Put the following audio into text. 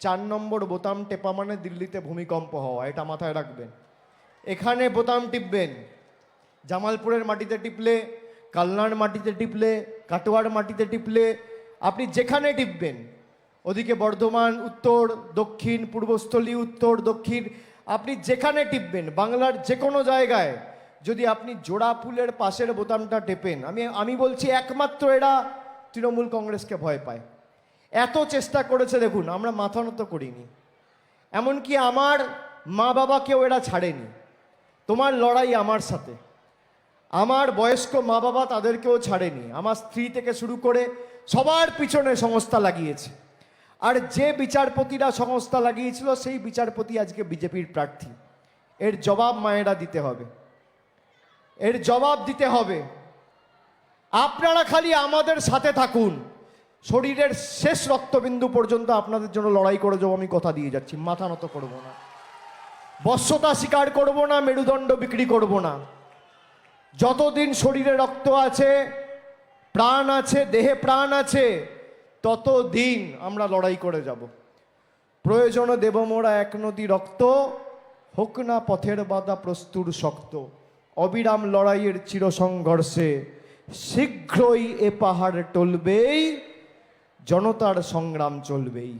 চার নম্বর বোতাম টেপা মানে দিল্লিতে ভূমিকম্প হওয়া, এটা মাথায় রাখবেন। এখানে বোতাম টিপবেন। জামালপুরের মাটিতে টিপলে, কালনার মাটিতে টিপলে, কাটোয়ার মাটিতে টিপলে, আপনি যেখানে টিপবেন, ওদিকে বর্ধমান, উত্তর, দক্ষিণ, পূর্বস্থলী, উত্তর, দক্ষিণ, আপনি যেখানে টিপবেন, বাংলার যে কোনো জায়গায়, যদি আপনি জোড়া ফুলের পাশের বোতামটা টেপেন, আমি আমি বলছি একমাত্র এরা তৃণমূল কংগ্রেসকে ভয় পায়। এত চেষ্টা করেছে দেখুন, আমরা মাথা নত করিনি। এমনকি আমার মা বাবাকেও এরা ছাড়েনি। তোমার লড়াই আমার সাথে। আমার বয়স্ক মা বাবা তাদেরকেও ছাড়েনি। আমার স্ত্রী থেকে শুরু করে সবার পিছনে সংস্থা লাগিয়েছে। আর যে বিচারপতিরা সংস্থা লাগিয়েছিল, সেই বিচারপতি আজকে বিজেপির প্রার্থী। এর জবাব মায়েরা দিতে হবে। এর জবাব দিতে হবে। আপনারা খালি আমাদের সাথে থাকুন। শরীরের শেষ রক্তবিন্দু পর্যন্ত আপনাদের জন্য লড়াই করে যাব, আমি কথা দিয়ে যাচ্ছি। মাথা নত করব না। বশ্যতা স্বীকার করব না, মেরুদণ্ড বিক্রি করব না। যতদিন শরীরে রক্ত আছে, প্রাণ আছে, দেহে প্রাণ আছে, ততদিন আমরা লড়াই করে যাব। প্রয়োজনে দেব মোরা এক নদী রক্ত, হোক না পথের বাধা প্রস্তুর শক্ত। অবিরাম লড়াইয়ের চিরসংঘর্ষে শীঘ্রই এ পাহাড় টলবেই। জনতার সংগ্রাম চলবেই।